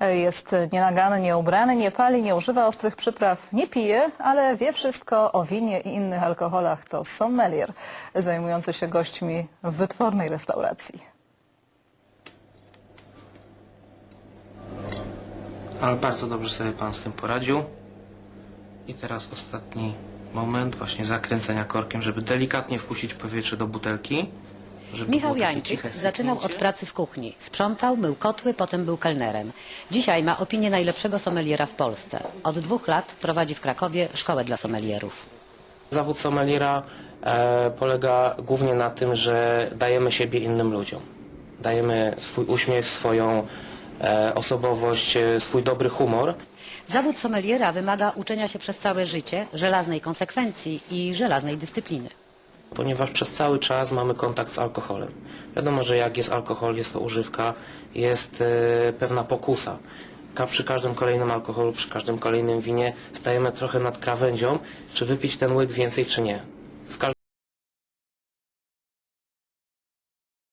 Jest nienagannie ubrany, nie pali, nie używa ostrych przypraw, nie pije, ale wie wszystko o winie i innych alkoholach. To sommelier zajmujący się gośćmi w wytwornej restauracji. Ale bardzo dobrze sobie Pan z tym poradził. I teraz ostatni moment właśnie zakręcenia korkiem, żeby delikatnie wpuścić powietrze do butelki. Michał Jańczyk zaczynał od pracy w kuchni. Sprzątał, mył kotły, potem był kelnerem. Dzisiaj ma opinię najlepszego sommeliera w Polsce. Od dwóch lat prowadzi w Krakowie szkołę dla sommelierów. Zawód sommeliera e, polega głównie na tym, że dajemy siebie innym ludziom. Dajemy swój uśmiech, swoją e, osobowość, e, swój dobry humor. Zawód sommeliera wymaga uczenia się przez całe życie, żelaznej konsekwencji i żelaznej dyscypliny. Ponieważ przez cały czas mamy kontakt z alkoholem. Wiadomo, że jak jest alkohol, jest to używka, jest e, pewna pokusa. Przy każdym kolejnym alkoholu, przy każdym kolejnym winie stajemy trochę nad krawędzią, czy wypić ten łyk więcej, czy nie.